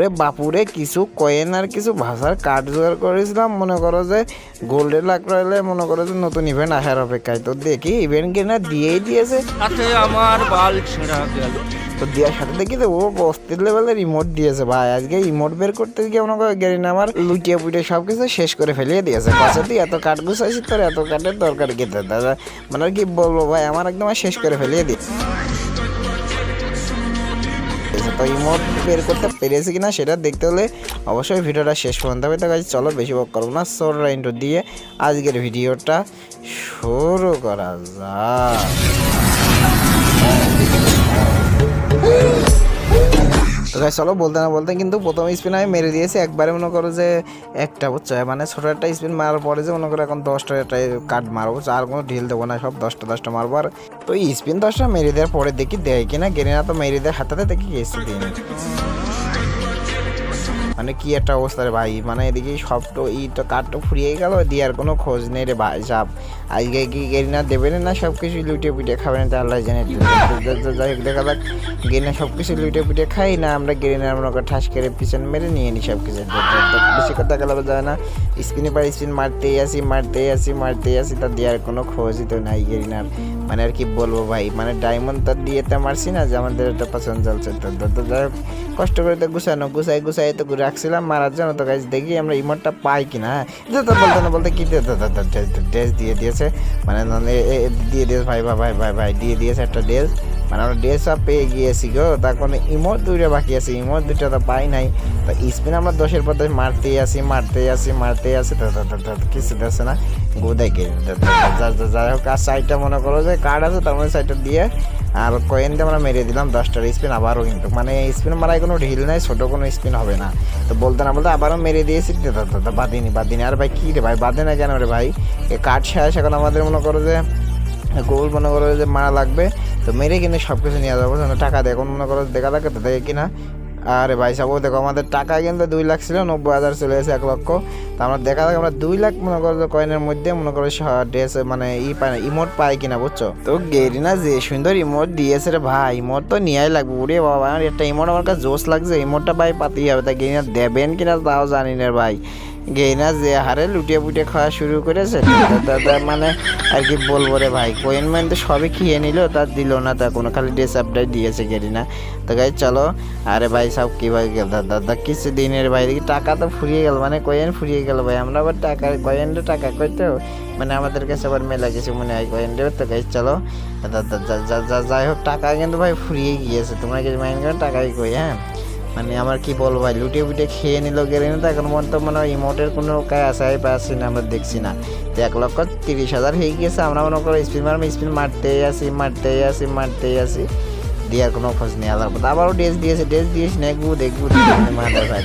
ওরে বাপুরে কিছু কয়েন আর কিছু ভাষার কার্ড জোগাড় করেছিলাম। মনে করো যে গোল্ডেন লাখ রয়েলে মনে করো যে নতুন ইভেন্ট আসার অপেক্ষায়। তো দেখি ইভেন্ট কিনা দিয়েই দিয়েছে। আমার বাল ছেঁড়া গেল। তো দেওয়ার সাথে দেখি তো ও অস্থির লেভেলের রিমোট দিয়েছে। ভাই আজকে রিমোট বের করতে গিয়ে মনে করো গেরিন আমার লুটিয়ে পুটিয়ে সব কিছু শেষ করে ফেলিয়ে দিয়েছে। কাছে তুই এত কাঠ গুছাইছিস তোর এত কাঠের দরকার কি? দাদা মানে কি বলব ভাই আমার একদম শেষ করে ফেলিয়ে দিয়েছে। তো বের করতে পেরেছি কিনা সেটা দেখতে হলে অবশ্যই ভিডিওটা শেষ পর্যন্ত হবে। তো কাছে চলো বেশি বক করব না। সোর ইন্টু দিয়ে আজকের ভিডিওটা শুরু করা যাক। তো চলো বলতে না বলতে কিন্তু প্রথম স্পিন আমি মেরে দিয়েছি। একবারে মনে করো যে একটা, বুঝছ? মানে ছোটো একটা স্পিন মারার পরে যে মনে করো এখন দশটা একটা কার্ড মারবো? আর কোনো ঢিল দেবো না, সব দশটা দশটা মারবো। আর তো স্পিন দশটা মেরে দেওয়ার পরে দেখি দেয় কিনা, গেরিনা তো মেরে দেওয়ার হাতে দেখি গেছি দিই মানে কি একটা অবস্থা রে ভাই? মানে এদিকে সব তো ই তো কাঠটা ফুরিয়ে গেল দিয়ে আর কোনো খোঁজ নেই রে ভাই সাপ আজকে কি গেরিনা দেবে না সব কিছু লুটে পিটে খাবে না? তো আল্লাহ জানে। যাই হোক দেখা যাক। গেরিনা সব কিছু লুটে পিটে খাই না আমরা গেরিনার মনে করে ঠাস করে পিছন মেরে নিয়ে নিই সব কিছু বেশি কথা গেলে যায় না। স্পিনে পার স্পিন মারতেই আসি মারতেই আসি মারতেই আসি তার দেওয়ার কোনো খোঁজই তো নাই গেরিনার। মানে আর কি বলব ভাই মানে ডায়মন্ড তো দিয়ে তো মারছি না যে আমাদের একটা পছন্দ চলছে তো তো- যাই কষ্ট করে তো গুছানো গুছাই গুছাই তো রাখছিলাম মারার জন্য তো গাছ দেখি আমরা ইমোটটা পাই কিনা হ্যাঁ তো বলতে না বলতে কি ড্রেস দিয়ে দিয়েছে মানে দিয়ে দিয়েছে ভাই ভাই ভাই ভাই ভাই দিয়ে দিয়েছে একটা ড্রেস মানে আমরা ড্রেস পেয়ে গিয়েছি গো। তার কোনো ইমোট দুইটা বাকি আছে ইমোট দুইটা তো পাই নাই। তো স্পিন আমরা দশের পর দশ মারতেই আসি মারতেই আসি মারতেই আসি কিছু দিচ্ছে না। গোদাই কে যাই হোক, আর সাইডটা মনে করো যে কার্ড আছে, তার মধ্যে সাইডটা দিয়ে আর কয়েন দিয়ে আমরা মেরে দিলাম, দশটার স্পিন আবারও কিন্তু। মানে স্পিন মারায় কোনো ঢিল নাই, ছোটো কোনো স্পিন হবে না। তো বলতে না বলতে আবারও মেরে দিয়েছি, তো বাদিনি বাদিনি আর ভাই, কী রে ভাই বাদে না কেন রে ভাই? এ কাঠ শেষ, এখন আমাদের মনে করো যে গোল মনে করো যে মারা লাগবে। তো মেরে কিনে সব কিছু নিয়ে যাব টাকা দেয়। এখন মনে করো দেখা থাকে তো দেখে কিনা। আরে ভাই সাহেব ও দেখো, আমাদের টাকা কিন্তু দুই লাখ ছিল, নব্বই হাজার চলে এসে এক লক্ষ। তো আমরা দেখা যাক আমরা দুই লাখ মনে করো কয়েনের মধ্যে মনে করো ড্রেস মানে ই পায় না ইমোট পাই কিনা, বুঝছ? তো গেরিনা যে, সুন্দর ইমোট দিয়েছে রে ভাই ইমোট তো নিয়াই লাগবে। ওরে বাবা একটা ইমোট আমার কাছে জোশ লাগছে ইমোটটা ভাই পাতেই হবে। তা গেরিনা দেবেন কিনা তাও জানি না ভাই। গেইনা যে হারে লুটিয়ে পুটিয়ে খাওয়া শুরু করেছে দাদা মানে আর কি বলব রে ভাই কোয়েন ম্যান তো সবই খেয়ে নিল, তার দিল না তা কোনো, খালি ড্রেস আপডেট দিয়েছে গেরিনা। তো গাই চলো, আরে ভাই, সব কি ভাই গেল? দাদা কিছু দিনের ভাই, দেখি টাকা তো ফুরিয়ে গেল মানে কয়েন ফুরিয়ে গেল ভাই, আমরা আবার টাকা কয়েনটা টাকা করতে মানে আমাদের কাছে আবার মেলা কিছু মনে হয় কয়েন তো গাই চলো। দাদা যাই হোক, টাকা কিন্তু ভাই ফুরিয়ে গিয়েছে, তোমরা কিছু মাইন্ড করো? টাকাই কই হ্যাঁ? মানে আমার কি বলব ভাই লুটে ফুটে খেয়ে নিল, গেলে না এখন মনে মনে হয় ইমোটের কোনো কাজ আসাই পাচ্ছি না, আমরা দেখছি না। তো এক লক্ষ তিরিশ হাজার হয়ে গেছে আমরা মনে করো স্পিন মারবো স্পিন মারতেই আসি মারতেই আসি মারতেই আসি দেওয়ার কোনো খোঁজ নেই আলাদা কথা আবারও ড্রেস দিয়েছে ড্রেস দিয়েছি দেখব দেখব মাদার ভাই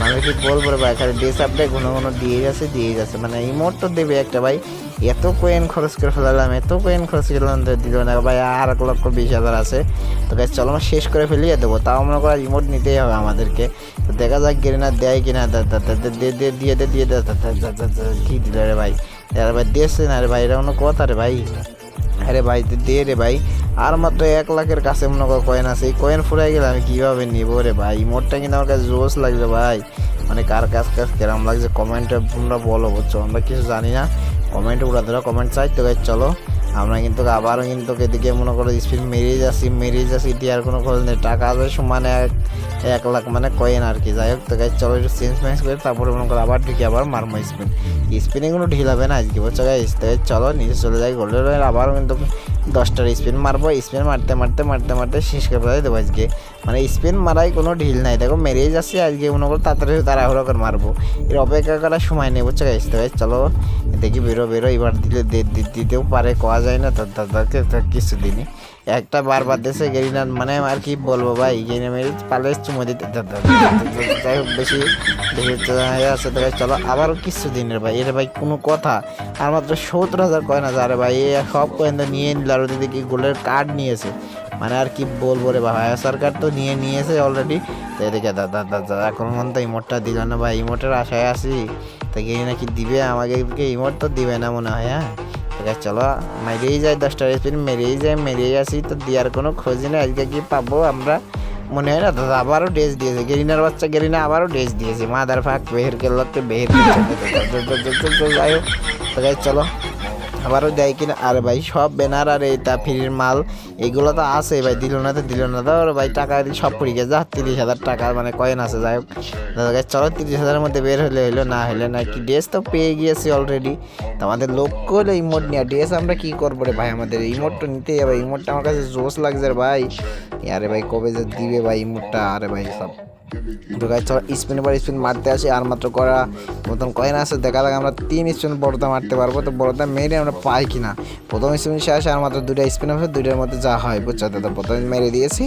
মানে কি বলব ভাই, খালি ড্রেস আপডেট কোনো কোনো দিয়ে যাচ্ছে দিয়ে যাচ্ছে। মানে ইমোট তো দেবে একটা ভাই, এত কয়েন খরচ করে ফেলালাম, এত কয়েন খরচ করলাম দিল না ভাই, আর এক লক্ষ বিশ হাজার আছে। তো গাছ চলো আমরা শেষ করে ফেলিয়ে দেবো। তাও মনে করো রিমোট নিতেই হবে আমাদেরকে। তো দেখা যাক গেরিনা দেয় কিনা দিয়ে দিয়ে, দে, দা- দা- দা- দা- দা- কি দিল রে ভাই? ভাই দিয়েছে না রে ভাই, এটা কোনো কথা রে ভাই। আরে ভাই দে- রে ভাই। আর মাত্র এক লাখের কাছে মনে করো কয়েন আছে। এই কয়েন ফুরাই গেলে আমি কীভাবে নিব রে ভাই? মোটটা কিন্তু আমার কাছে জোশ লাগছে ভাই। মানে কার কাছ কাছ কেরাম লাগছে? কমেন্টে তোমরা বলো, বুঝছ? আমরা কিছু জানি না। কমেন্ট উড়া ধরো কমেন্ট চাই তো ভাই চলো। আমরা কিন্তু আবারও কিন্তু এদিকে মনে করো স্পিড মেরিয়ে যাচ্ছি মেরিয়ে যাচ্ছি, এটি আর কোনো খোঁজ নেই। টাকা আছে, সমানে এক এক লাখ মানে কয়েন আর কি। যাই হোক, তো গাছ চলো একটু চেঞ্জ ম্যাচ করে, তারপরে মনে করো আবার ঢুকে আবার মারমো স্পিন স্পিনে কোনো ঢিল হবে না আজকে বছর গাছ তো চলো নিজে চলে যাই গোল্ডের আবারও কিন্তু দশটার স্পিন মারবো, স্পিন মারতে মারতে মারতে মারতে শেষ করে দেবো আজকে। মানে স্পিন মারাই কোনো ঢিল নাই। দেখো, মেরেই যাচ্ছি আজকে, মনে করো তাড়াতাড়ি তাড়াহুড়ো করে মারবো। এর অপেক্ষা করার সময় নেই, বুঝছ গাইজ তো চলো দেখি বেরো বেরো, এবার দিলে দিতেও পারে, কোয়া যায় না। দাদাকে কিছু দিনই একটা বারবার দেশে গেরিনা মানে আর কি বলব ভাই গেরিনা মেরে পালে চুমো দিতে যাই হোক বেশি বেশি ইয়ে আছে তো guys, চলো আবারও কিছু দিনের ভাই এর ভাই কোনো কথা। আর মাত্র সত্তর হাজার কয়েন আছে আরে ভাই সব কয়েন নিয়ে নিল আর ওদিকে কি গোল্ডের কার্ড নিয়েছে। মানে আর কি বলব রে ভাই সরকার তো নিয়ে নিয়েছে অলরেডি তো এদিকে দাদা দাদা এখন মন তো ইমোটটা দিল না ভাই ইমোটের আশায় আছি। তো গিয়ে নাকি দিবে আমাকে ইমোট তো দিবে না মনে হয় হ্যাঁ? ঠিক আছে চলো, মেরেই যাই, দশটা স্পিন মেরেই যাই, মেরেই আসি, তো দেওয়ার কোনো খোঁজ নেই। আজকে কি পাবো আমরা? মনে হয় না, দাদা আবারও ড্রেস দিয়েছে। গেরিনার বাচ্চা গেরিনা আবারও ড্রেস দিয়েছে। মাদার ফাঁক বেহের কেল্লাতে বেহের যাই হোক চলো। আবারও দেয় কিনা? আরে ভাই, সব ব্যানার আর তা ফ্রির মাল, এগুলো তো আছে ভাই, দিল না তো দিল না। তো ভাই, টাকা সব পড়ে গেছে। যা তিরিশ হাজার টাকা মানে কয়েন আছে, যাই হোক। চলো তিরিশ হাজারের মধ্যে বের হলে হইল, না হইলে না কি? ড্রেস তো পেয়ে গিয়েছি অলরেডি তো আমাদের লক্ষ্য হলো ইমোট নেওয়া। ড্রেস আমরা কী করব রে ভাই আমাদের? ইমোটটা নিতেই হবে। ইমোটটা আমার কাছে জোশ লাগছে রে ভাই। আরে ভাই, কবে যে দিবে ভাই ইমোটটা আরে ভাই, সব তো চল স্পিন পর স্পিন মারতে আসি আর মাত্র করা মতন কয়েন আছে দেখা যাক আমরা তিন স্পিন বড়দা মারতে পারব তো বড়দা মেরে আমরা পাই কিনা প্রথম স্পিন শেষে আর মাত্র দুটা স্পিন আছে দুইটার মধ্যে যা হয় বুঝছ দাদা প্রথমে মেরে দিয়েছি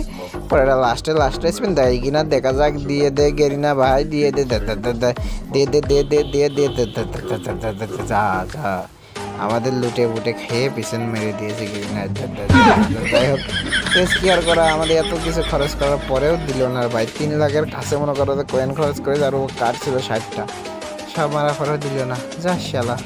পরে এটা লাস্টে লাস্টে স্পিন দেয় কিনা দেখা যাক দিয়ে দে গেরি না ভাই দিয়ে দে দে দে দে দে দে দে দে দে দে দে দে দে দে দে দে দে আমাদের লুটে বুটে খেয়ে পিছন মেরে দিয়েছে যাই হোক, শেষ কি আর করা? আমাদের এত কিছু খরচ করার পরেও দিল না ভাই। তিন লাখের কাছে মনে করো কয়েন খরচ করে আর ও কার্ড ছিল ষাটটা। সব মারা পরেও দিল না। যা শালা।